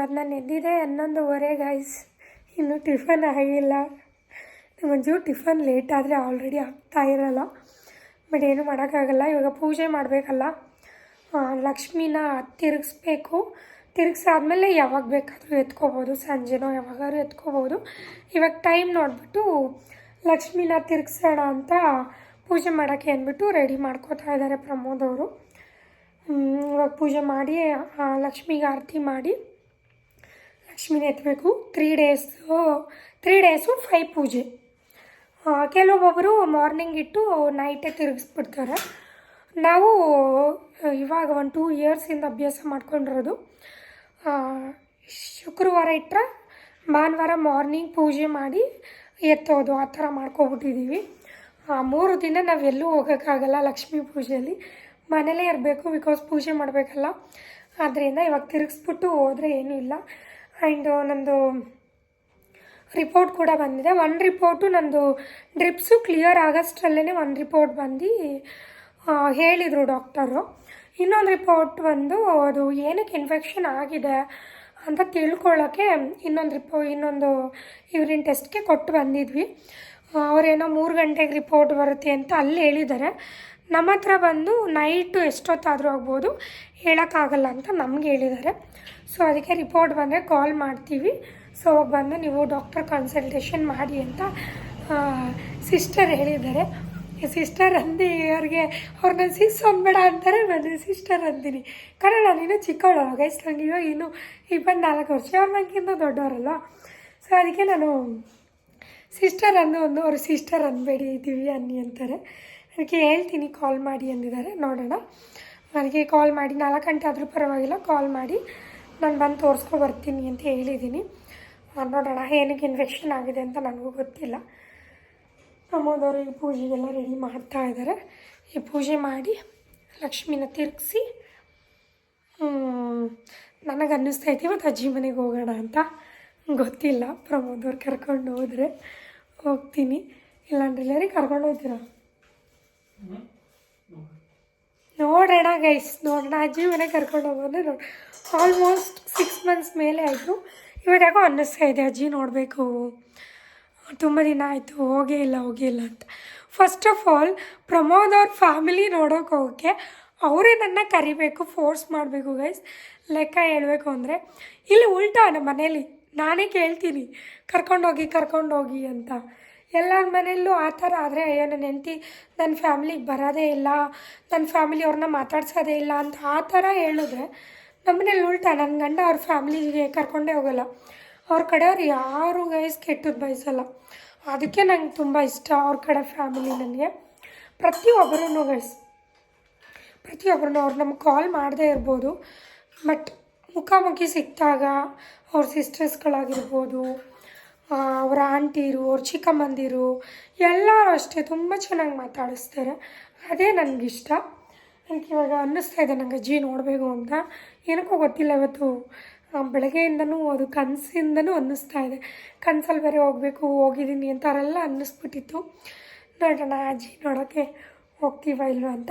ಇವತ್ತು ನಾನು ಎದ್ದಿದ್ದೆ ಹನ್ನೊಂದುವರೆ ಗೈಸ್ ಇನ್ನೂ ಟಿಫನ್ ಆಗಿಲ್ಲ. ಒಂಚೂರು ಟಿಫನ್ ಲೇಟ್ ಆದರೆ ಆಲ್ರೆಡಿ ಆಗ್ತಾ ಇರಲ್ಲ. ಬಟ್ ಏನು ಮಾಡೋಕ್ಕಾಗಲ್ಲ, ಇವಾಗ ಪೂಜೆ ಮಾಡಬೇಕಲ್ಲ. ಲಕ್ಷ್ಮಿನ ತಿರುಗಿಸ್ಬೇಕು. ತಿರುಗಿಸಾದ್ಮೇಲೆ ಯಾವಾಗ ಬೇಕಾದರೂ ಎತ್ಕೋಬೋದು, ಸಂಜೆನೋ ಯಾವಾಗಾದ್ರೂ ಎತ್ಕೋಬೋದು. ಇವಾಗ ಟೈಮ್ ನೋಡಿಬಿಟ್ಟು ಲಕ್ಷ್ಮಿನ ತಿರುಗಿಸೋಣ ಅಂತ ಪೂಜೆ ಮಾಡೋಕ್ಕೆ ಅಂದ್ಬಿಟ್ಟು ರೆಡಿ ಮಾಡ್ಕೋತಾ ಇದ್ದಾರೆ ಪ್ರಮೋದ್ ಅವರು. ಇವಾಗ ಪೂಜೆ ಮಾಡಿ ಲಕ್ಷ್ಮಿಗೆ ಆರತಿ ಮಾಡಿ ಲಕ್ಷ್ಮಿನ ಎತ್ತಬೇಕು three days three days five ಪೂಜೆ. ಕೆಲವೊಬ್ಬೊಬ್ಬರು ಮಾರ್ನಿಂಗ್ ಇಟ್ಟು ನೈಟೇ ತಿರುಗಿಸ್ಬಿಡ್ತಾರೆ. ನಾವು, ಇವಾಗ ಒಂದು ಟೂ ಇಯರ್ಸಿಂದ ಅಭ್ಯಾಸ ಮಾಡ್ಕೊಂಡಿರೋದು. ಶುಕ್ರವಾರ ಇಟ್ಟರೆ ಭಾನುವಾರ ಮಾರ್ನಿಂಗ್ ಪೂಜೆ ಮಾಡಿ ಎತ್ತೋದು, ಆ ಥರ ಮಾಡ್ಕೊಬಿಟ್ಟಿದ್ದೀವಿ ಮೂರು ದಿನ ನಾವು ಎಲ್ಲೂ ಹೋಗೋಕ್ಕಾಗಲ್ಲ ಲಕ್ಷ್ಮೀ ಪೂಜೆಯಲ್ಲಿ. ಮನೇಲೇ ಇರಬೇಕು ಬಿಕಾಸ್ ಪೂಜೆ ಮಾಡಬೇಕಲ್ಲ. ಆದ್ದರಿಂದ ಇವಾಗ ತಿರುಗಿಸ್ಬಿಟ್ಟು ಹೋದರೆ ಏನೂ ಇಲ್ಲ. ಆ್ಯಂಡ್ ನಂದು ರಿಪೋರ್ಟ್ ಕೂಡ ಬಂದಿದೆ. ಒನ್ ರಿಪೋರ್ಟು ನಂದು ಡ್ರಿಪ್ಸು ಕ್ಲಿಯರ್ ಆಗೋಷ್ಟರಲ್ಲೇ ಒಂದು ರಿಪೋರ್ಟ್ ಬಂದು ಹೇಳಿದರು ಡಾಕ್ಟರು ಇನ್ನೊಂದು ರಿಪೋರ್ಟ್ ಬಂದು ಅದು ಏನಕ್ಕೆ ಇನ್ಫೆಕ್ಷನ್ ಆಗಿದೆ ಅಂತ ತಿಳ್ಕೊಳ್ಳೋಕ್ಕೆ ಇನ್ನೊಂದು ರಿಪೋ ಇನ್ನೊಂದು ಯೂರಿನ್ ಟೆಸ್ಟ್ಗೆ ಕೊಟ್ಟು ಬಂದಿದ್ವಿ. ಅವರೇನೋ ಮೂರು ಗಂಟೆಗೆ ರಿಪೋರ್ಟ್ ಬರುತ್ತೆ ಅಂತ ಅಲ್ಲಿ ಹೇಳಿದ್ದಾರೆ. ನಮ್ಮ ಹತ್ರ ಬಂದು ನೈಟು ಎಷ್ಟೊತ್ತಾದರೂ ಆಗ್ಬೋದು ಹೇಳೋಕ್ಕಾಗಲ್ಲ ಅಂತ ನಮ್ಗೆ ಹೇಳಿದ್ದಾರೆ. ಸೊ ಅದಕ್ಕೆ ರಿಪೋರ್ಟ್ ಬಂದರೆ ಕಾಲ್ ಮಾಡ್ತೀವಿ. ಸೊ ಬಂದು ನೀವು ಡಾಕ್ಟರ್ ಕನ್ಸಲ್ಟೇಷನ್ ಮಾಡಿ ಅಂತ ಸಿಸ್ಟರ್ ಹೇಳಿದ್ದಾರೆ. ಸಿಸ್ಟರ್ ಅಂದಿ ಅವ್ರಿಗೆ ಅವ್ರನ್ನ ಸಿಸ್ ಅಂದ್ಬೇಡ ಅಂತಾರೆ ನಾನು ಸಿಸ್ಟರ್ ಅಂತೀನಿ ಕಾರಣ ನೀನು ಚಿಕ್ಕವಳು ಗೈಸ್ ನನಗೆ ಇವಾಗ ಇನ್ನೂ ಇಪ್ಪತ್ನಾಲ್ಕು ವರ್ಷ, ಅವ್ರು ನನಗಿಂತ ದೊಡ್ಡವರಲ್ಲ ಸೊ ಅದಕ್ಕೆ ನಾನು ಸಿಸ್ಟರ್ ಅಂದು ಒಂದು, ಅವ್ರ ಸಿಸ್ಟರ್ ಅನ್ಬೇಡಿ ಇದ್ದೀವಿ ಅನ್ನಿ ಅಂತಾರೆ. ಅದಕ್ಕೆ ಹೇಳ್ತೀನಿ ಕಾಲ್ ಮಾಡಿ ಅಂದಿದ್ದಾರೆ. ನೋಡೋಣ. ನನಗೆ ಕಾಲ್ ಮಾಡಿ, ನಾಲ್ಕು ಗಂಟೆ ಆದರೂ ಪರವಾಗಿಲ್ಲ ಕಾಲ್ ಮಾಡಿ. ನಾನು ಬಂದು ತೋರಿಸ್ಕೊ ಬರ್ತೀನಿ ಅಂತ ಹೇಳಿದ್ದೀನಿ ನೋಡೋಣ, ಏನಕ್ಕೆ ಇನ್ಫೆಕ್ಷನ್ ಆಗಿದೆ ಅಂತ ನನಗೂ ಗೊತ್ತಿಲ್ಲ. ಅಮ್ಮದವರು ಈ ಪೂಜೆಗೆಲ್ಲ ರೆಡಿ ಮಾಡ್ತಾ ಇದ್ದಾರೆ. ಈ ಪೂಜೆ ಮಾಡಿ ಲಕ್ಷ್ಮಿನ ತಿರುಗಿಸಿ ನನಗೆ ಅನ್ನಿಸ್ತೈತಿ ಇವತ್ತು ಅಜ್ಜಿ ಮನೆಗೆ ಹೋಗೋಣ ಅಂತ. ಗೊತ್ತಿಲ್ಲ ಪ್ರಮೋದವ್ರು ಕರ್ಕೊಂಡು ಹೋದರೆ ಹೋಗ್ತೀನಿ. ಇಲ್ಲಾಂದ್ರೆ ಎಲ್ಲರಿಗೆ ಕರ್ಕೊಂಡು ಹೋಗ್ತೀರಾ ನೋಡೋಣ ಗೈಸ್ ನೋಡೋಣ ಅಜ್ಜಿ ಮನೆಗೆ ಕರ್ಕೊಂಡು ಹೋಗೋದು ನೋಡಿ. ಆಲ್ಮೋಸ್ಟ್ ಸಿಕ್ಸ್ ಮಂತ್ಸ್ ಮೇಲೆ ಆಯಿತು. ಇವಾಗ ಯಾಕೋ ಅನ್ನಿಸ್ತಾ ಇದೆ ಅಜ್ಜಿ ನೋಡಬೇಕು. ತುಂಬ ದಿನ ಆಯಿತು, ಹೋಗೇ ಇಲ್ಲ ಹೋಗೇ ಇಲ್ಲ ಅಂತ. ಫಸ್ಟ್ ಆಫ್ ಆಲ್ ಪ್ರಮೋದ್ ಅವ್ರ ಫ್ಯಾಮಿಲಿ ನೋಡೋಕೆ ಹೋಗೋಕ್ಕೆ ಅವರೇ ನನ್ನ ಕರಿಬೇಕು ಫೋರ್ಸ್ ಮಾಡಬೇಕು ಗೈಸ್ ಲೆಕ್ಕ ಹೇಳಬೇಕು ಅಂದರೆ, ಇಲ್ಲಿ ಉಲ್ಟಾ ನಮ್ಮ ಮನೇಲಿ ನಾನೇ ಕೇಳ್ತೀನಿ ಕರ್ಕೊಂಡೋಗಿ ಕರ್ಕೊಂಡೋಗಿ ಅಂತ. ಎಲ್ಲರ ಮನೆಯಲ್ಲೂ ಆ ಥರ ಆದರೆ, ಅಯ್ಯೋ, ನನ್ನ ಹೆಂಡತಿ ನನ್ನ ಫ್ಯಾಮಿಲಿಗೆ ಬರೋದೇ ಇಲ್ಲ ನನ್ನ ಫ್ಯಾಮಿಲಿ ಅವ್ರನ್ನ ಮಾತಾಡ್ಸೋದೇ ಇಲ್ಲ ಅಂತ ಆ ಥರ ಹೇಳಿದ್ರೆ ನಮ್ಮನೇಲಿ ಉಲ್ಟಾ ನನ್ನ ಗಂಡ ಅವ್ರ ಫ್ಯಾಮಿಲಿಗೆ ಕರ್ಕೊಂಡೇ ಹೋಗಲ್ಲ. ಅವ್ರ ಕಡೆಯವ್ರು ಯಾರು ಗೈಸ್ ಕೆಟ್ಟದ್ದು ಬಯಸಲ್ಲ. ಅದಕ್ಕೆ ನಂಗೆ ತುಂಬ ಇಷ್ಟ ಅವ್ರ ಕಡೆ ಫ್ಯಾಮಿಲಿ ನನಗೆ. ಪ್ರತಿಯೊಬ್ಬರೂ ಗೈಸ್ ಪ್ರತಿಯೊಬ್ಬರೂ ಅವ್ರು ನಮ್ಗೆ ಕಾಲ್ ಮಾಡದೇ ಇರ್ಬೋದು. ಬಟ್ ಮುಖಾಮುಖಿ ಸಿಕ್ಕಿದಾಗ ಅವ್ರ ಸಿಸ್ಟರ್ಸ್ಗಳಾಗಿರ್ಬೋದು ಅವರ ಆಂಟಿರು ಅವ್ರ ಚಿಕ್ಕಮ್ಮಂದಿರು ಎಲ್ಲರೂ ಅಷ್ಟೇ ತುಂಬ ಚೆನ್ನಾಗಿ ಮಾತಾಡಿಸ್ತಾರೆ. ಅದೇ ನನಗಿಷ್ಟ. ನನಗೆ ಇವಾಗ ಅನ್ನಿಸ್ತಾ ಇದೆ ನನಗೆ ಅಜ್ಜಿ ನೋಡಬೇಕು ಅಂತ. ಏನಕ್ಕೂ ಗೊತ್ತಿಲ್ಲ ಇವತ್ತು. ಬೆಳಗ್ಗೆಯಿಂದನೂ ಅದು ಕನಸಿಂದನೂ ಅನ್ನಿಸ್ತಾ ಇದೆ. ಕನಸಲ್ಲಿ ಬೇರೆ ಹೋಗಬೇಕು, ಹೋಗಿದ್ದೀನಿ ಅಂತ ಅವರೆಲ್ಲ ಅನ್ನಿಸ್ಬಿಟ್ಟಿತ್ತು. ನೋಡೋಣ, ಅಜ್ಜಿ ನೋಡೋಕ್ಕೆ ಹೋಗ್ತೀವ ಇಲ್ವಾ ಅಂತ.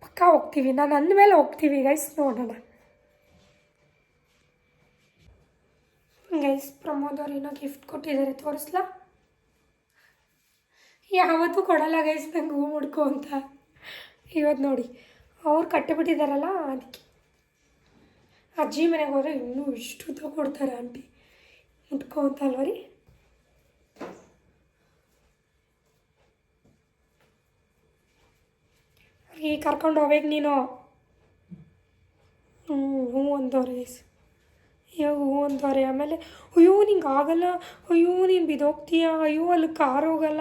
ಪಕ್ಕ ಹೋಗ್ತೀವಿ, ನಾನು ಅಂದಮೇಲೆ ಹೋಗ್ತೀವಿ ಗೈಸ್ ನೋಡೋಣ. ಗೈಸ್ ಪ್ರಮೋದ್ ಅವ್ರು ಏನೋ ಗಿಫ್ಟ್ ಕೊಟ್ಟಿದ್ದಾರೆ, ತೋರಿಸ್ಲಾ? ಯಾವತ್ತೂ ಕೊಡಲ್ಲ ಗೈಸ್, ನಂಗೆ ಹೂ ಮುಡ್ಕೊ ಅಂತ. ಇವತ್ತು ನೋಡಿ, ಅವ್ರು ಕಟ್ಟಿಬಿಟ್ಟಿದ್ದಾರಲ್ಲ ಅದಕ್ಕೆ. ಅಜ್ಜಿ ಮನೆಗೆ ಹೋದ್ರೆ ಇನ್ನೂ ಇಷ್ಟು ತಗೊಡ್ತಾರೆ ಆಂಟಿ. ಮುಟ್ಕೊ ಅಂತ ಅಲ್ವ ರೀ? ಈ ಕರ್ಕೊಂಡು ಹೋಗ್ಬೇಕು ನೀನು. ಹ್ಞೂ ಹ್ಞೂ ಅಂದವ್ರೆ ಗೈಸ್. ಹ್ಞೂ ಅಂದವ್ರೆ ಆಮೇಲೆ, ಅಯ್ಯೋ, ನಿಂಗೆ ಆಗಲ್ಲ. ಅಯ್ಯೋ, ನೀನು ಬಿದ್ದೋಗ್ತೀಯ. ಅಯ್ಯೋ, ಅಲ್ಲಿ ಕಾರ್ ಹೋಗಲ್ಲ.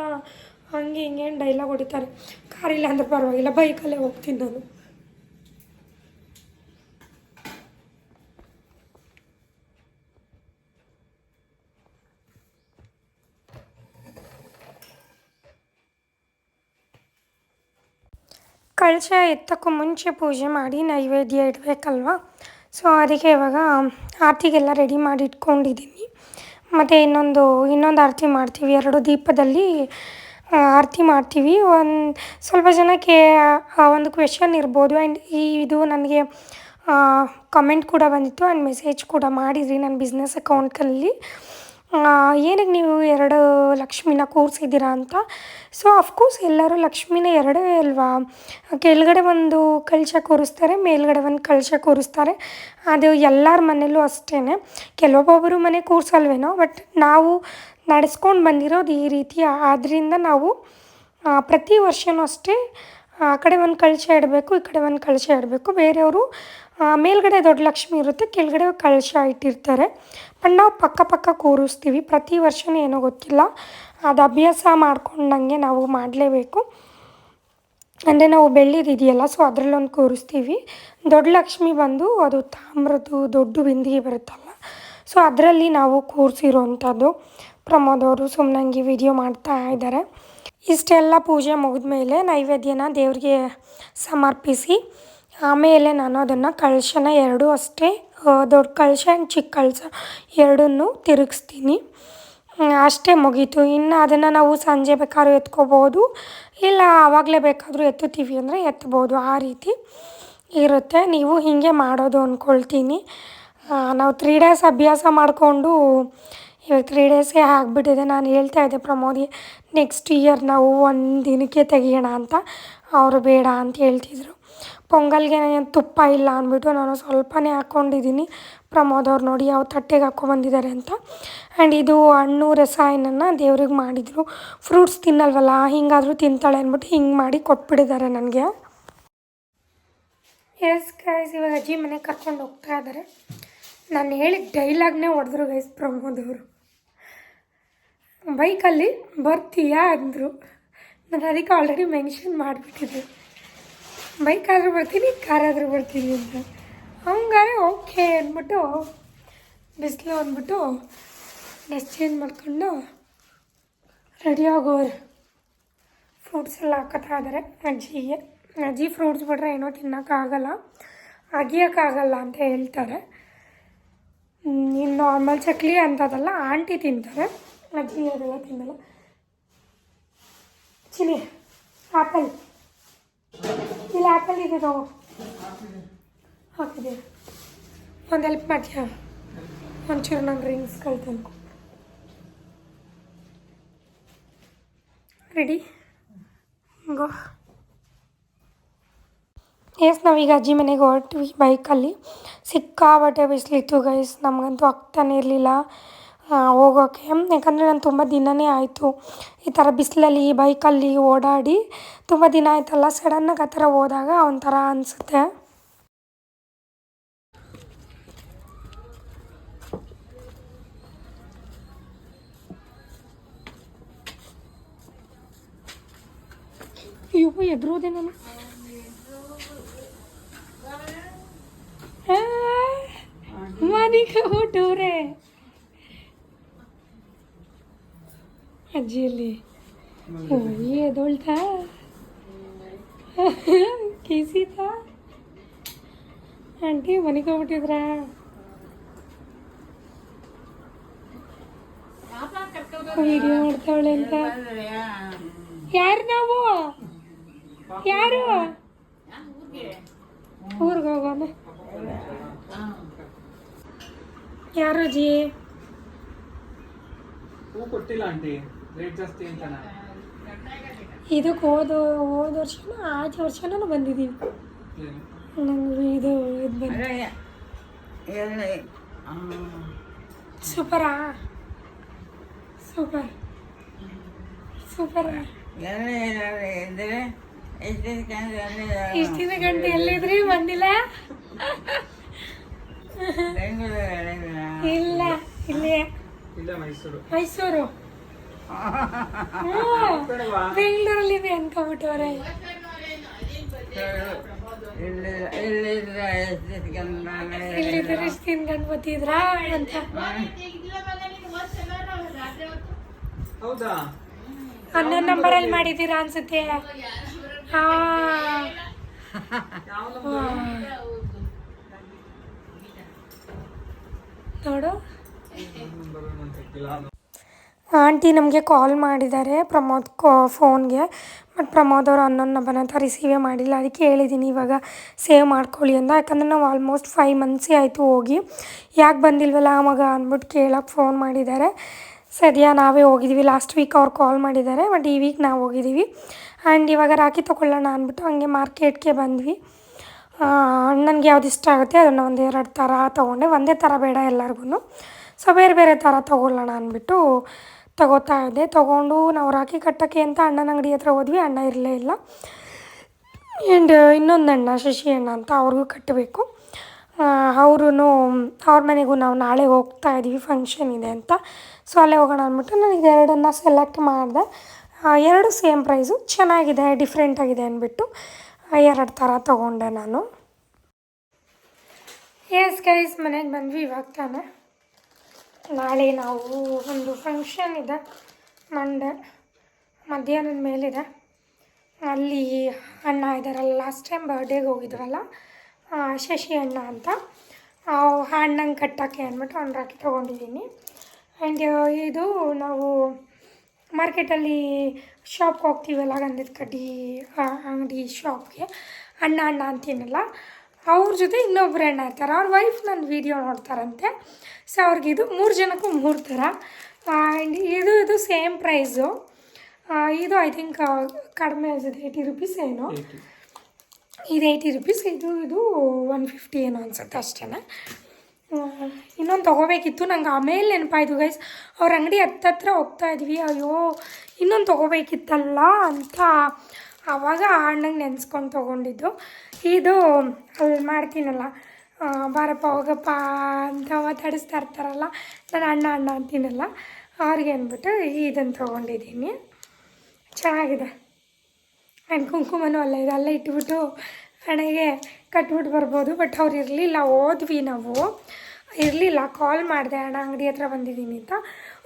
ಹಂಗೆ ಹಿಂಗೆ ಡೈಲಾಗ್ ಹೊಡಿತಾರೆ. ಕಾರಿಲ್ಲ ಅಂದ್ರೆ ಪರವಾಗಿಲ್ಲ. ಬೈಕಲ್ಲೇ ಹೋಗ್ತೀನಿ ನಾನು. ಕಳಶ ಎತ್ತಕ್ಕೂ ಮುಂಚೆ ಪೂಜೆ ಮಾಡಿ ನೈವೇದ್ಯ ಇಡಬೇಕಲ್ವ? ಸೊ ಅದಕ್ಕೆ ಇವಾಗ ಆರತಿಗೆಲ್ಲ ರೆಡಿ ಮಾಡಿ ಇಟ್ಕೊಂಡಿದ್ದೀನಿ ಮತ್ತು ಇನ್ನೊಂದು ಇನ್ನೊಂದು ಆರತಿ ಮಾಡ್ತೀವಿ. ಎರಡು ದೀಪದಲ್ಲಿ ಆರತಿ ಮಾಡ್ತೀವಿ. ಒಂದು ಸ್ವಲ್ಪ ಜನಕ್ಕೆ ಒಂದು ಕ್ವೆಶನ್ ಇರ್ಬೋದು. ಆ್ಯಂಡ್ ಈ, ಇದು ನನಗೆ ಕಮೆಂಟ್ ಕೂಡ ಬಂದಿತ್ತು. ಆ್ಯಂಡ್ ಮೆಸೇಜ್ ಕೂಡ ಮಾಡಿದ್ರಿ ನನ್ನ ಬಿಸ್ನೆಸ್ ಅಕೌಂಟಲ್ಲಿ ಏನಕ್ಕೆ ನೀವು ಎರಡು ಲಕ್ಷ್ಮಿನ ಕೂರಿಸಿದ್ದೀರಾ ಅಂತ? ಸೊ ಅಫ್ಕೋರ್ಸ್ ಎಲ್ಲರೂ ಲಕ್ಷ್ಮಿನ ಎರಡೇ ಅಲ್ವಾ? ಕೆಳಗಡೆ ಒಂದು ಕಳಶ ಕೂರಿಸ್ತಾರೆ, ಮೇಲ್ಗಡೆ ಒಂದು ಕಳಶ ಕೂರಿಸ್ತಾರೆ. ಅದು ಎಲ್ಲರ ಮನೇಲೂ ಅಷ್ಟೇ ಕೆಲವೊಬ್ಬೊಬ್ಬರು ಮನೆ ಕೂರಿಸಲ್ವೇನೋ ಬಟ್ ನಾವು ನಡೆಸ್ಕೊಂಡು ಬಂದಿರೋದು ಈ ರೀತಿ. ಆದ್ದರಿಂದ ನಾವು ಪ್ರತಿ ವರ್ಷವೂ ಅಷ್ಟೇ ಆ ಕಡೆ ಒಂದು ಕಳಶ ಇಡಬೇಕು, ಈ ಕಡೆ ಒಂದು ಕಳಶ ಇಡಬೇಕು. ಬೇರೆಯವರು ಮೇಲ್ಗಡೆ ದೊಡ್ಡ ಲಕ್ಷ್ಮಿ ಇರುತ್ತೆ, ಕೆಳಗಡೆ ಕಳಶ ಇಟ್ಟಿರ್ತಾರೆ. ಬಟ್ ನಾವು ಪಕ್ಕ ಪಕ್ಕ ಕೂರಿಸ್ತೀವಿ. ಪ್ರತಿ ವರ್ಷವೂ ಏನೋ ಗೊತ್ತಿಲ್ಲ. ಅದು ಅಭ್ಯಾಸ ಮಾಡ್ಕೊಂಡಂಗೆ ನಾವು ಮಾಡಲೇಬೇಕು. ಅಂದರೆ ನಾವು ಬೆಳ್ಳಿದಿದೆಯಲ್ಲ ಸೊ ಅದರಲ್ಲೊಂದು ಕೂರಿಸ್ತೀವಿ. ದೊಡ್ಡ ಲಕ್ಷ್ಮಿ ಬಂದು ಅದು ತಾಮ್ರದ್ದು ದೊಡ್ಡ ಬಿಂದಿಗೆ ಬರುತ್ತಲ್ಲ ಸೊ ಅದರಲ್ಲಿ ನಾವು ಕೂರಿಸಿರೋವಂಥದ್ದು ಪ್ರಮೋದ್ ಅವರು ಸುಮ್ಮನಂಗೆ ವಿಡಿಯೋ ಮಾಡ್ತಾ ಇದ್ದಾರೆ. ಇಷ್ಟೆಲ್ಲ ಪೂಜೆ ಮುಗಿದ ಮೇಲೆ ನೈವೇದ್ಯನ ದೇವರಿಗೆ ಸಮರ್ಪಿಸಿ, ಆಮೇಲೆ ನಾನು ಅದನ್ನು ಕಳಶನ ಎರಡೂ ಅಷ್ಟೇ ದೊಡ್ಡ ಕಳಶ ಚಿಕ್ಕ ಕಳಶ ಎರಡನ್ನೂ ತಿರುಗಿಸ್ತೀನಿ. ಅಷ್ಟೇ ಮುಗೀತು. ಇನ್ನು ಅದನ್ನು ನಾವು ಸಂಜೆ ಬೇಕಾದ್ರೂ ಎತ್ಕೋಬೋದು, ಇಲ್ಲ ಆವಾಗಲೇ ಬೇಕಾದರೂ ಎತ್ತುತ್ತೀವಿ ಅಂದರೆ ಎತ್ಬೋದು, ಆ ರೀತಿ ಇರುತ್ತೆ. ನೀವು ಹೀಗೆ ಮಾಡೋದು ಅಂದ್ಕೊಳ್ತೀನಿ ನಾವು ತ್ರೀ ಡೇಸ್ ಅಭ್ಯಾಸ ಮಾಡಿಕೊಂಡು ಇವಾಗ ತ್ರೀ ಡೇಸ್ಗೆ ಆಗಿಬಿಟ್ಟಿದೆ. ನಾನು ಹೇಳ್ತಾ ಇದ್ದೆ ಪ್ರಮೋದಿ ನೆಕ್ಸ್ಟ್ ಇಯರ್ ನಾವು ಒಂದು ದಿನಕ್ಕೆ ತೆಗಿಯೋಣ ಅಂತ. ಅವರು ಬೇಡ ಅಂತ ಹೇಳ್ತಿದ್ರು. ಪೊಂಗಲ್ಗೆ ತುಪ್ಪ ಇಲ್ಲ ಅಂದ್ಬಿಟ್ಟು ನಾನು ಸ್ವಲ್ಪನೇ ಹಾಕ್ಕೊಂಡಿದ್ದೀನಿ ಪ್ರಮೋದ್ ಅವ್ರು ನೋಡಿ ಯಾವ ತಟ್ಟೆಗೆ ಹಾಕ್ಕೊಂಬಂದಿದ್ದಾರೆ ಅಂತ. ಆ್ಯಂಡ್ ಇದು ಹಣ್ಣು ರಸಾಯನನ ದೇವ್ರಿಗೆ ಮಾಡಿದರು. ಫ್ರೂಟ್ಸ್ ತಿನ್ನಲ್ವಲ್ಲ, ಹಿಂಗಾದರೂ ತಿಂತಾಳೆ ಅಂದ್ಬಿಟ್ಟು ಹಿಂಗೆ ಮಾಡಿ ಕೊಟ್ಬಿಟ್ಟಿದ್ದಾರೆ ನನಗೆ. ಎಸ್ ಗೈಸ್ ಇವಾಗ ಅಜ್ಜಿ ಮನೆಗೆ ಕರ್ಕೊಂಡು ಹೋಗ್ತಾ ಇದ್ದಾರೆ ನಾನು ಹೇಳಿದ ಡೈಲಾಗ್ನೇ ಹೊಡೆದ್ರು ಗೈಸ್ ಪ್ರಮೋದ್ ಅವರು. ಬೈಕಲ್ಲಿ ಬರ್ತೀಯಾ ಅಂದರು. ನಾನು ಅದಕ್ಕೆ ಆಲ್ರೆಡಿ ಮೆನ್ಷನ್ ಮಾಡಿಬಿಟ್ಟಿದ್ದೆ. ಬೈಕಾದರೂ ಬರ್ತೀನಿ, ಕಾರಾದರೂ ಬರ್ತೀನಿ ಅಂತ. ಹಂಗಾರೆ ಓಕೆ ಅಂದ್ಬಿಟ್ಟು, ಬಿಸಿಲು ಅಂದ್ಬಿಟ್ಟು ಡ್ರೆಸ್ ಚೇಂಜ್ ಮಾಡ್ಕೊಂಡು ರೆಡಿ ಆಗೋರು ಫ್ರೂಟ್ಸ್ ಎಲ್ಲ ಹಾಕೋತಾ ಇದ್ದಾರೆ ಅಜ್ಜಿಗೆ. ಅಜ್ಜಿ ಫ್ರೂಟ್ಸ್ ಬಿಟ್ರೆ ಏನೋ ತಿನ್ನೋಕ್ಕಾಗಲ್ಲ ಅಗಿಯೋಕ್ಕಾಗಲ್ಲ ಅಂತ ಹೇಳ್ತಾರೆ. ಇನ್ನು ನಾರ್ಮಲ್ ಚಕ್ಲಿ ಅಂಥದ್ದಲ್ಲ, ಆಂಟಿ ತಿಂತಾರೆ. ಅಜ್ಜಿ ಅದೆಲ್ಲ ತಿನ್ನಲ್ಲ ಚಿಲಿ ಆ್ಯಪಲ್ ಇಲ್ಲ ಆ್ಯಪಲ್ ಇದೆ ತಗೋ. ಹಾಕಿದೆ. ಒಂದು ಹೆಲ್ಪ್ ಮಾಡ್ತೀಯಾ? ಒಂಚೂರು ನಾನು ರಿಂಗ್ಸ್ಗಳು ತಂದ್ಕೊ. ರೆಡಿ ಗೋ ಎಸ್ ನಾವೀಗ ಅಜ್ಜಿ ಮನೆಗೆ ಹೊರಟ್ವಿ ಬೈಕಲ್ಲಿ ಸಿಕ್ಕಾಬಟ್ಟೆ ಬಿಸಿಲಿತ್ತು ಗೈಸ್ ನಮಗಂತೂ ಆಗ್ತಾನೆ ಇರಲಿಲ್ಲ. ಹೋಗೋಕ್ಕೆ ಯಾಕಂದರೆ ನಾನು ತುಂಬ ದಿನವೇ ಆಯಿತು. ಈ ಥರ ಬಿಸಿಲಲ್ಲಿ ಬೈಕಲ್ಲಿ ಓಡಾಡಿ ತುಂಬ ದಿನ ಆಯಿತಲ್ಲ, ಸಡನ್ನಾಗಿ ಆ ಥರ ಹೋದಾಗ ಒಂಥರ ಅನಿಸುತ್ತೆ. ಅಯ್ಯೋ, ಎದುರೋದೆ ನಾನು. ಅಜ್ಜಿಯಲ್ಲಿ ಎದೊಳ್ತಾ? ಕಿಸಿತಾ? ಆಂಟಿ ಮನೆಗೆ ಹೋಗ್ಬಿಟ್ಟಿದ್ರಾ? ವಿಡಿಯೋ ಮಾಡ್ತಾವಳೆ ಅಂತ. ಯಾರು ನಾವು? ಯಾರು? ಊರಿಗೆ ಹೋಗೋಣ. ಯಾರು ಅಜ್ಜಿ? ಹೂ ಕೊಟ್ಟಿಲ್ಲ ಆಂಟಿ. ಇದಕ್ಕೆ ಹೋದ ಹೋದ ವರ್ಷನೂ ಆಚೆ ವರ್ಷನೂ ಬಂದಿದ್ದೀವಿ ನಂಗೆ ಇದು ಇದು ಬಂದ. ಸೂಪರಾ ಸೂಪರ್ ಸೂಪರ್ ಇಷ್ಟು ದಿನ ಗಂಟೆ ಎಲ್ಲಿದ್ರಿ? ಬಂದಿಲ್ಲ? ಇಲ್ಲ ಇಲ್ಲೇ. ಇಲ್ಲ ಮೈಸೂರು. ಮೈಸೂರು. ಬೆಂಗಳೂರಲ್ಲಿ ಅನ್ಕೊಂಡ್ಬಿಟ್ಟವ್ರೆ. ಇಲ್ಲಿದ್ರೆ ಇಷ್ಟು ಗಣಪತಿ ಬತ್ತಿದ್ರಾ ಅಂತ. ಹೌದಾ? ಹನ್ನೊಂದು ನಂಬರಲ್ಲಿ ಮಾಡಿದ್ದೀರಾ ಅನ್ಸುತ್ತೆ. ಹಾ. ನೋಡು. ಆಂಟಿ ನಮಗೆ ಕಾಲ್ ಮಾಡಿದ್ದಾರೆ ಪ್ರಮೋದ್ ಕೋ ಫೋನ್ಗೆ, ಬಟ್ ಪ್ರಮೋದ್ ಅವರು ಹನ್ನೊಂದು ನಂಬರ್ ಅಂತ ರಿಸೀವೇ ಮಾಡಿಲ್ಲ. ಅದಕ್ಕೆ ಹೇಳಿದ್ದೀನಿ ಇವಾಗ ಸೇವ್ ಮಾಡ್ಕೊಳ್ಳಿ ಅಂತ. ಯಾಕಂದರೆ ನಾವು ಆಲ್ಮೋಸ್ಟ್ ಫೈವ್ ಮಂತ್ಸೇ ಆಯಿತು ಹೋಗಿ. ಯಾಕೆ ಬಂದಿಲ್ವಲ್ಲ ಮಗ ಅಂದ್ಬಿಟ್ಟು ಕೇಳೋಕ್ಕೆ ಫೋನ್ ಮಾಡಿದ್ದಾರೆ. ಸರಿಯಾ ನಾವೇ ಹೋಗಿದ್ದೀವಿ ಲಾಸ್ಟ್ ವೀಕ್ ಅವ್ರು ಕಾಲ್ ಮಾಡಿದ್ದಾರೆ ಬಟ್ ಈ ವೀಕ್ ನಾವು ಹೋಗಿದ್ದೀವಿ ಆ್ಯಂಡ್ ಇವಾಗ ರಾಖಿ ತೊಗೊಳ್ಳೋಣ ಅಂದ್ಬಿಟ್ಟು ಹಂಗೆ ಮಾರ್ಕೆಟ್ಗೆ ಬಂದ್ವಿ. ನನಗೆ ಯಾವ್ದು ಇಷ್ಟ ಆಗುತ್ತೆ ಅದನ್ನು ಒಂದು ಎರಡು ಥರ ತೊಗೊಂಡೆ. ಒಂದೇ ಥರ ಬೇಡ ಎಲ್ಲರಿಗೂ ಸೊ ಬೇರೆ ಬೇರೆ ಥರ ತೊಗೊಳ್ಳೋಣ ಅಂದ್ಬಿಟ್ಟು ತಗೋತಾ ಇದ್ದೆ ತೊಗೊಂಡು ನಾವು ರಾಖಿ ಕಟ್ಟೋಕ್ಕೆ ಅಂತ ಅಣ್ಣನ ಅಂಗಡಿ ಹತ್ರ ಹೋದ್ವಿ. ಅಣ್ಣ ಇರಲೇ ಇಲ್ಲ. ಆ್ಯಂಡ್ ಇನ್ನೊಂದು ಅಣ್ಣ, ಶಶಿ ಅಣ್ಣ ಅಂತ ಅವ್ರಿಗೂ ಕಟ್ಟಬೇಕು ಅವರು ಅವ್ರ ಮನೆಗೂ ನಾವು ನಾಳೆ ಹೋಗ್ತಾ ಇದ್ವಿ ಫಂಕ್ಷನ್ ಇದೆ ಅಂತ. ಸೊ ಅಲ್ಲೇ ಹೋಗೋಣ ಅಂದ್ಬಿಟ್ಟು ನನಗೆ ಎರಡನ್ನು ಸೆಲೆಕ್ಟ್ ಮಾಡಿದೆ. ಎರಡು ಸೇಮ್ ಪ್ರೈಸು ಚೆನ್ನಾಗಿದೆ ಡಿಫ್ರೆಂಟಾಗಿದೆ ಅಂದ್ಬಿಟ್ಟು ಎರಡು ಥರ ತೊಗೊಂಡೆ ನಾನು. ಎಸ್ ಗೈಸ್ ಮನೆಗೆ ಬಂದ್ವಿ ಇವಾಗ ತಾನೆ. ನಾಳೆ ನಾವು ಒಂದು ಫಂಕ್ಷನ್ ಇದೆ. ಮಂಡೆ, ಮಧ್ಯಾಹ್ನದ ಮೇಲಿದೆ. ಅಲ್ಲಿ ಅಣ್ಣ ಇದ್ದಾರಲ್ಲ ಲಾಸ್ಟ್ ಟೈಮ್ ಬರ್ಡೇಗೆ ಹೋಗಿದ್ವಲ್ಲ ಶಶಿ ಅಣ್ಣ ಅಂತ. ಆ ಅಣ್ಣಂಗೆ ಕಟ್ಟೋಕ್ಕೆ ಅಂದ್ಬಿಟ್ಟು ಒಂದು ರಾಕಿ ತೊಗೊಂಡಿದ್ದೀನಿ. ಆ್ಯಂಡ್ ಇದು ನಾವು ಮಾರ್ಕೆಟಲ್ಲಿ ಶಾಪ್ಗೆ ಹೋಗ್ತೀವಲ್ಲ, ಗಂಧದ ಕಡ್ಡಿ ಅಂಗಡಿ ಶಾಪ್ಗೆ ಅಣ್ಣ ಅಣ್ಣ ಅಂತೀನಲ್ಲ ಅವ್ರ ಜೊತೆ ಇನ್ನೊಬ್ರು ಹೆಣ್ಣು ಇರ್ತಾರೆ. ಅವ್ರ ವೈಫ್ ನನ್ನ ವೀಡಿಯೋ ನೋಡ್ತಾರಂತೆ. ಸೊ ಅವ್ರಿಗೆ ಇದು ಮೂರು ಜನಕ್ಕೂ ಮೂರು ಥರ. ಆ್ಯಂಡ್ ಇದು ಇದು ಸೇಮ್ ಪ್ರೈಸು ಇದು ಐ ಥಿಂಕ್ ಕಡಿಮೆ ಅನ್ಸುತ್ತೆ ಏಯ್ಟಿ ರುಪೀಸ್ ಏನು. ಇದು ಏಯ್ಟಿ ರುಪೀಸ್ ಇದು ಇದು ಒನ್ ಫಿಫ್ಟಿ ಏನೋ ಅನ್ಸುತ್ತೆ ಅಷ್ಟೇ ಇನ್ನೊಂದು ತೊಗೋಬೇಕಿತ್ತು. ನಂಗೆ ಆಮೇಲೆ ನೆನಪಾಯ್ತು ಗೈಸ್ ಅವ್ರ ಅಂಗಡಿ ಹತ್ತತ್ರ ಹೋಗ್ತಾ ಇದ್ವಿ. ಅಯ್ಯೋ ಇನ್ನೊಂದು ತೊಗೋಬೇಕಿತ್ತಲ್ಲ ಅಂತ. ಆವಾಗ ಅಣ್ಣಂಗೆ ನೆನೆಸ್ಕೊಂಡು ತೊಗೊಂಡಿದ್ದು. ಇದು ಅಲ್ಲಿ ಮಾಡ್ತೀನಲ್ಲ ಬಾರಪ್ಪ, ಹೋಗಪ್ಪ ಅಂತ ಮಾತಾಡಿಸ್ತಾ ಇರ್ತಾರಲ್ಲ, ನಾನು ಅಣ್ಣ ಅಣ್ಣ ಅಂತೀನಲ್ಲ, ಅವ್ರಿಗೆ ಅಂದ್ಬಿಟ್ಟು ಇದನ್ನು ತೊಗೊಂಡಿದ್ದೀನಿ. ಚೆನ್ನಾಗಿದೆ. ಆ್ಯಂಡ್ ಕುಂಕುಮನೂ ಅಲ್ಲೇ ಇದೆ. ಅಲ್ಲೇ ಇಟ್ಬಿಟ್ಟು ಹಣೆಗೆ ಕಟ್ಬಿಟ್ಟು ಬರ್ಬೋದು, ಬಟ್ ಅವ್ರು ಇರಲಿಲ್ಲ. ಹೋದ್ವಿ ನಾವು. ಇರಲಿಲ್ಲ. ಕಾಲ್ ಮಾಡಿದೆ, ಅಣ್ಣ, ಅಂಗಡಿ ಹತ್ರ ಬಂದಿದ್ದೀನಿ ಅಂತ.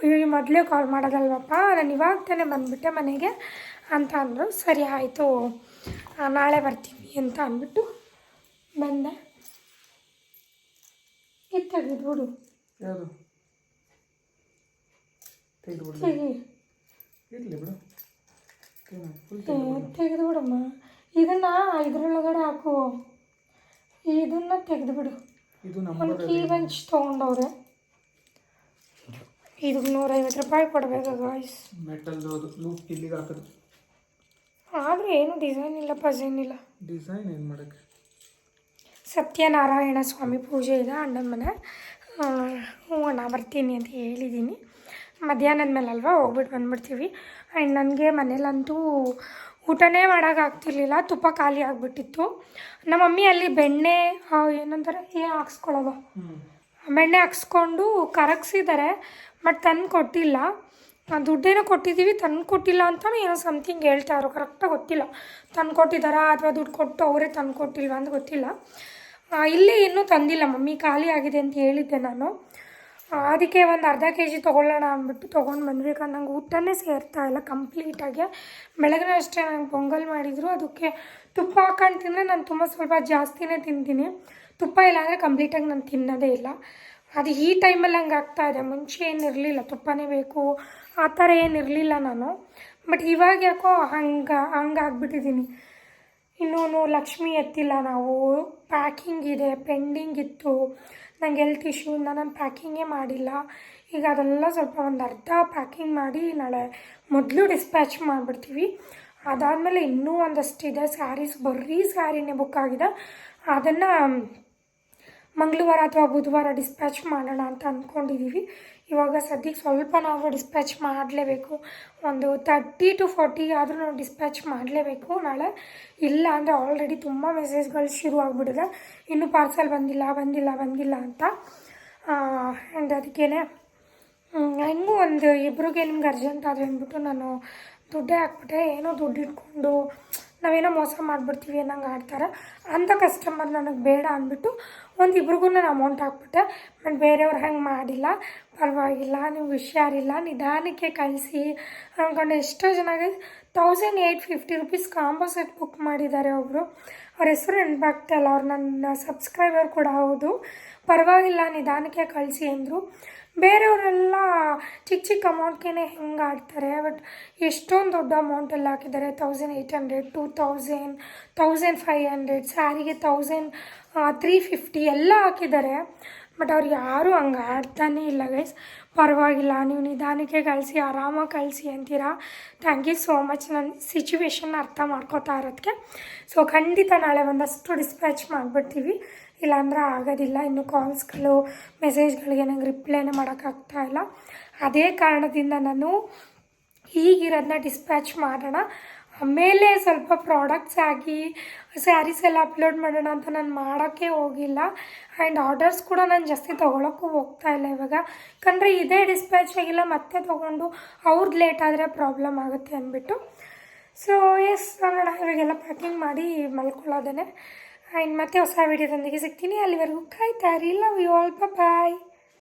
ಅಯ್ಯೋ ಮೊದಲೇ ಕಾಲ್ ಮಾಡೋದಲ್ವಪ್ಪ. ನಾನು ಇವಾಗ ತಾನೇ ಬಂದುಬಿಟ್ಟೆ ಮನೆಗೆ. ಅಂತ ಅಂದರು ಸರಿ ಆಯಿತು ನಾಳೆ ಬರ್ತೀನಿ ಅಂತ ಅಂದ್ಬಿಟ್ಟು ಬಂದೆ. ತೆಗೆದ್ಬಿಡು ತೆಗೆದು ಬಿಡಮ್ಮ. ಇದನ್ನ ಇದ್ರೊಳಗಡೆ ಹಾಕು. ಇದನ್ನ ತೆಗೆದು ಬಿಡು. ಇದು ಒಂದು ಕೀ ಬೆಂಚ್ ತೊಗೊಂಡವ್ರೆ. ಇದು ನೂರೈವತ್ತು ರೂಪಾಯಿ ಕೊಡಬೇಕು ಗಾಯ್ಸ್ ಮೆಟಲ್ ಇಲ್ಲಿಗೆ ಹಾಕೋದು. ಆದರೆ ಏನು ಡಿಸೈನ್ ಇಲ್ಲ ಪಜೈನ್ ಇಲ್ಲ. ಡಿಸೈನ್ ಏನು ಮಾಡೋಕ್ಕೆ? ಸತ್ಯನಾರಾಯಣ ಸ್ವಾಮಿ ಪೂಜೆ ಇದೆ ಅಣ್ಣನ ಮನೆ. ಹ್ಞೂ ಅಣ್ಣ ಬರ್ತೀನಿ ಅಂತ ಹೇಳಿದ್ದೀನಿ ಮಧ್ಯಾಹ್ನದ ಮೇಲೆ ಅಲ್ವಾ ಹೋಗ್ಬಿಟ್ಟು ಬಂದ್ಬಿಡ್ತೀವಿ. ಆ್ಯಂಡ್ ನನಗೆ ಮನೇಲಂತೂ ಊಟನೇ ಮಾಡೋಕ್ಕಾಗ್ತಿರ್ಲಿಲ್ಲ ತುಪ್ಪ ಖಾಲಿ ಆಗಿಬಿಟ್ಟಿತ್ತು. ನಮ್ಮ ಮಮ್ಮಿ ಅಲ್ಲಿ ಬೆಣ್ಣೆ ಏನಂತಾರೆ ಏನು ಹಾಕ್ಸ್ಕೊಳ್ಳೋದು. ಬೆಣ್ಣೆ ಹಾಕ್ಸ್ಕೊಂಡು ಕರಗಿಸಿದ್ದಾರೆ ಬಟ್ ತಂದು ಕೊಟ್ಟಿಲ್ಲ. ದುಡ್ಡೇನೋ ಕೊಟ್ಟಿದ್ದೀವಿ ತಂದು ಕೊಟ್ಟಿಲ್ಲ ಅಂತಲೂ ಏನೋ ಸಮಥಿಂಗ್ ಹೇಳ್ತಾರೋ ಕರೆಕ್ಟಾಗಿ ಗೊತ್ತಿಲ್ಲ. ತಂದು ಕೊಟ್ಟಿದ್ದಾರಾ ಅಥವಾ ದುಡ್ಡು ಕೊಟ್ಟು ಅವರೇ ತಂದು ಕೊಟ್ಟಿಲ್ವಾ ಅಂತ ಗೊತ್ತಿಲ್ಲ. ಇಲ್ಲಿ ಇನ್ನೂ ತಂದಿಲ್ಲ ಮಮ್ಮಿ, ಖಾಲಿ ಆಗಿದೆ ಅಂತ ಹೇಳಿದ್ದೆ ನಾನು. ಅದಕ್ಕೆ ಒಂದು ಅರ್ಧ ಕೆ ಜಿ ತೊಗೊಳ್ಳೋಣ ಅಂದ್ಬಿಟ್ಟು ತೊಗೊಂಡು ಬಂದ್ವಿ ಕಾರಣ ನಂಗೆ ಊಟನೇ ಸೇರ್ತಾ ಇಲ್ಲ ಕಂಪ್ಲೀಟಾಗಿ ಬೆಳಗ್ಗೆ ಅಷ್ಟೇ ನಂಗೆ ಪೊಂಗಲ್ ಮಾಡಿದರು. ಅದಕ್ಕೆ ತುಪ್ಪ ಹಾಕೊಂಡು ತಿಂದರೆ ನಾನು ತುಂಬ ಸ್ವಲ್ಪ ಜಾಸ್ತಿನೇ ತಿಂತೀನಿ. ತುಪ್ಪ ಇಲ್ಲ ಅಂದರೆ ಕಂಪ್ಲೀಟಾಗಿ ನಾನು ತಿನ್ನೋದೇ ಇಲ್ಲ. ಅದು ಈ ಟೈಮಲ್ಲಿ ಹಂಗೆ ಆಗ್ತಾ ಇದೆ. ಮುಂಚೆ ಏನಿರಲಿಲ್ಲ ತುಪ್ಪನೇ ಬೇಕು ಆ ಥರ ಏನಿರಲಿಲ್ಲ ನಾನು. ಬಟ್ ಇವಾಗ ಯಾಕೋ ಹಂಗೆ ಹಂಗೆ ಆಗ್ಬಿಟ್ಟಿದ್ದೀನಿ ಇನ್ನೂ ಲಕ್ಷ್ಮಿ ಎತ್ತಿಲ್ಲ ನಾವು. ಪ್ಯಾಕಿಂಗ್ ಇದೆ ಪೆಂಡಿಂಗ್ ಇತ್ತು. ನಂಗೆ ಹೆಲ್ತ್ ಇಶ್ಯೂಯಿಂದ ನಾನು ಪ್ಯಾಕಿಂಗೇ ಮಾಡಿಲ್ಲ. ಈಗ ಅದೆಲ್ಲ ಸ್ವಲ್ಪ ಒಂದು ಅರ್ಧ ಪ್ಯಾಕಿಂಗ್ ಮಾಡಿ ನಾಳೆ ಮೊದಲು ಡಿಸ್ಪ್ಯಾಚ್ ಮಾಡಿಬಿಡ್ತೀವಿ. ಅದಾದಮೇಲೆ ಇನ್ನೂ ಒಂದಷ್ಟಿದೆ ಸ್ಯಾರೀಸ್ ಬರೀ ಸ್ಯಾರಿನೇ ಬುಕ್ ಆಗಿದೆ. ಅದನ್ನು ಮಂಗಳವಾರ ಅಥವಾ ಬುಧವಾರ ಡಿಸ್ಪ್ಯಾಚ್ ಮಾಡೋಣ ಅಂತ ಅಂದ್ಕೊಂಡಿದ್ದೀವಿ ಇವಾಗ ಸದ್ಯಕ್ಕೆ ಸ್ವಲ್ಪ ನಾವು ಡಿಸ್ಪ್ಯಾಚ್ ಮಾಡಲೇಬೇಕು. ಒಂದು ತರ್ಟಿ ಟು ಫೋರ್ಟಿ ಆದರೂ ನಾವು ಡಿಸ್ಪ್ಯಾಚ್ ಮಾಡಲೇಬೇಕು. ನಾಳೆ ಇಲ್ಲ ಅಂದರೆ ಆಲ್ರೆಡಿ ತುಂಬ ಮೆಸೇಜ್ಗಳು ಶುರು ಆಗಿಬಿಟ್ಟಿದೆ ಇನ್ನೂ ಪಾರ್ಸಲ್ ಬಂದಿಲ್ಲ ಬಂದಿಲ್ಲ ಬಂದಿಲ್ಲ ಅಂತ. ಆ್ಯಂಡ್ ಅದಕ್ಕೇ ಹೆಂಗೂ ಒಂದು ಇಬ್ಬರಿಗೆ ನಿಮ್ಗೆ ಅರ್ಜೆಂಟ್ ಆದರೆ ಅಂದ್ಬಿಟ್ಟು ನಾನು ದುಡ್ಡೇ ಹಾಕ್ಬಿಟ್ಟೆ. ಏನೋ ದುಡ್ಡು ಇಟ್ಕೊಂಡು ನಾವೇನೋ ಮೋಸ ಮಾಡಿಬಿಡ್ತೀವಿ ಅನ್ನಂಗೆ ಆಡ್ತಾರೆ. ಅಂಥ ಕಸ್ಟಮರ್ ನನಗೆ ಬೇಡ ಅಂದ್ಬಿಟ್ಟು ಒಂದು ಇಬ್ರಿಗೂ ನಾನು ಅಮೌಂಟ್ ಹಾಕ್ಬಿಟ್ಟೆ ಬಟ್ ಬೇರೆಯವ್ರು ಹಂಗೆ ಮಾಡಿಲ್ಲ. ಪರವಾಗಿಲ್ಲ, ನೀವು ಹುಷಾರಿಲ್ಲ, ನಿಧಾನಕ್ಕೆ ಕಳಿಸಿ ಅಂದ್ಕೊಂಡು ಎಷ್ಟೋ ಜನ thousand eight fifty rupees combo set book ಮಾಡಿದ್ದಾರೆ ಒಬ್ಬರು ಅವ್ರ ಹೆಸರು ನೆನಪಾಗ್ತಾಯಿಲ್ಲ ಅವ್ರು ನನ್ನ ಸಬ್ಸ್ಕ್ರೈಬರ್ ಕೂಡ ಹೌದು. ಪರವಾಗಿಲ್ಲ, ನಿಧಾನಕ್ಕೆ ಕಳಿಸಿ ಅಂದರು. ಬೇರೆಯವರೆಲ್ಲ ಚಿಕ್ಕ ಚಿಕ್ಕ ಅಮೌಂಟ್ಗೇ ಹೆಂಗೆ ಆಡ್ತಾರೆ ಬಟ್ ಎಷ್ಟೊಂದು ದೊಡ್ಡ ಅಮೌಂಟಲ್ಲಿ ಹಾಕಿದ್ದಾರೆ thousand eight hundred two thousand thousand five hundred ಸ್ಯಾರಿಗೆ thousand three fifty ಎಲ್ಲ ಹಾಕಿದ್ದಾರೆ. ಬಟ್ ಅವ್ರು ಯಾರೂ ಹಂಗೆ ಆಡ್ತಾನೇ ಇಲ್ಲ ಗೈಸ್ ಪರವಾಗಿಲ್ಲ, ನೀವು ನಿಧಾನಕ್ಕೆ ಕಳಿಸಿ, ಆರಾಮಾಗಿ ಕಳಿಸಿ ಅಂತೀರಾ? ಥ್ಯಾಂಕ್ ಯು ಸೋ ಮಚ್ ನನ್ನ ಸಿಚುವೇಶನ್ ಅರ್ಥ ಮಾಡ್ಕೋತಾ ಇರೋದಕ್ಕೆ ಸೊ ಖಂಡಿತ ನಾಳೆ ಒಂದಷ್ಟು ಡಿಸ್ಪ್ಯಾಚ್ ಮಾಡಿಬಿಡ್ತೀವಿ. ಇಲ್ಲಾಂದ್ರೆ ಆಗೋದಿಲ್ಲ. ಇನ್ನು ಕಾಲ್ಸ್ಗಳು, ಮೆಸೇಜ್ಗಳಿಗೆ ನಂಗೆ ರಿಪ್ಲೈನೇ ಮಾಡೋಕ್ಕಾಗ್ತಾ ಇಲ್ಲ. ಅದೇ ಕಾರಣದಿಂದ ನಾನು ಈಗಿರೋದನ್ನ ಡಿಸ್ಪ್ಯಾಚ್ ಮಾಡೋಣ. ಆಮೇಲೆ ಸ್ವಲ್ಪ ಪ್ರಾಡಕ್ಟ್ಸ್ ಆಗಿ ಸ್ಯಾರೀಸ್ ಎಲ್ಲ ಅಪ್ಲೋಡ್ ಮಾಡೋಣ ಅಂತ ನಾನು ಮಾಡೋಕ್ಕೆ ಹೋಗಿಲ್ಲ. ಆ್ಯಂಡ್ ಆರ್ಡರ್ಸ್ ಕೂಡ ನಾನು ಜಾಸ್ತಿ ತೊಗೊಳಕ್ಕೂ ಹೋಗ್ತಾ ಇಲ್ಲ ಇವಾಗ. ಯಾಕಂದರೆ ಇದೇ ಡಿಸ್ಪ್ಯಾಚ್ ಆಗಿಲ್ಲ, ಮತ್ತೆ ತೊಗೊಂಡು ಅವ್ರದ್ದು ಲೇಟ್ ಆದರೆ ಪ್ರಾಬ್ಲಮ್ ಆಗುತ್ತೆ ಅಂದ್ಬಿಟ್ಟು. ಸೊ ಎಸ್ ನೋಡೋಣ. ಇವಾಗೆಲ್ಲ ಪ್ಯಾಕಿಂಗ್ ಮಾಡಿ ಮಲ್ಕೊಳ್ಳೋದೇ ಆ್ಯಂಡ್ ಮತ್ತೆ ಹೊಸ ವೀಡಿಯೋದೊಂದಿಗೆ ಸಿಗ್ತೀನಿ. ಅಲ್ಲಿವರೆಗೂ ಕಾಯ್ತಾ ಇರಿ. Love you all bye